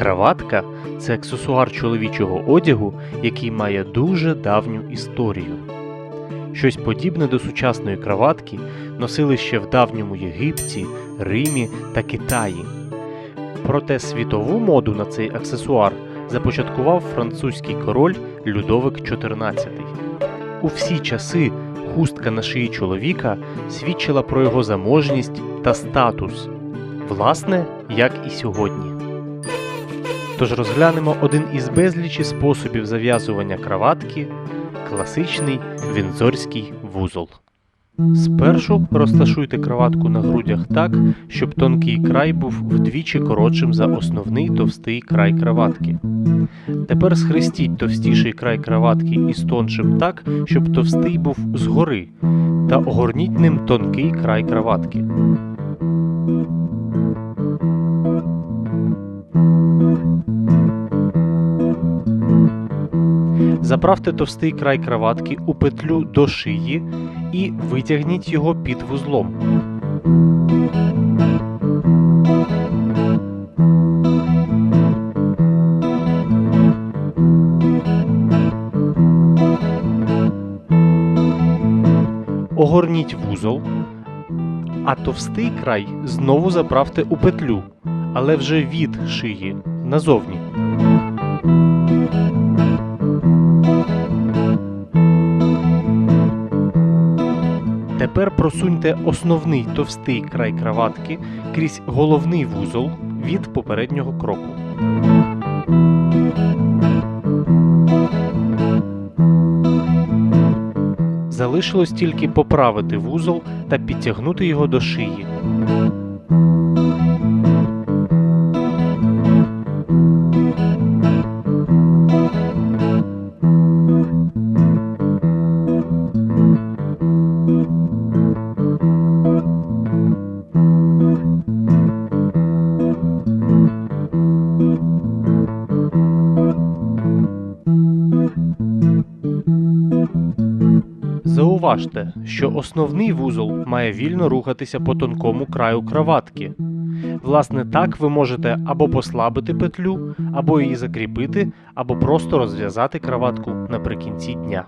Краватка це аксесуар чоловічого одягу, який має дуже давню історію. Щось подібне до сучасної краватки носили ще в давньому Єгипті, Римі та Китаї. Проте світову моду на цей аксесуар започаткував французький король Людовик XIV. У всі часи хустка на шиї чоловіка свідчила про його заможність та статус, власне, як і сьогодні. Тож розглянемо один із безлічі способів зав'язування краватки класичний вінзорський вузол. Спершу розташуйте краватку на грудях так, щоб тонкий край був вдвічі коротшим за основний товстий край краватки. Тепер схрестіть товстіший край краватки із тоншим так, щоб товстий був згори, та огорніть ним тонкий край краватки. Заправте товстий край краватки у петлю до шиї і витягніть його під вузлом. Огорніть вузол, а товстий край знову заправте у петлю, але вже від шиї назовні. Тепер просуньте основний товстий край краватки крізь головний вузол від попереднього кроку. Залишилось тільки поправити вузол та підтягнути його до шиї. Зауважте, що основний вузол має вільно рухатися по тонкому краю краватки. Власне, так ви можете або послабити петлю, або її закріпити, або просто розв'язати краватку наприкінці дня.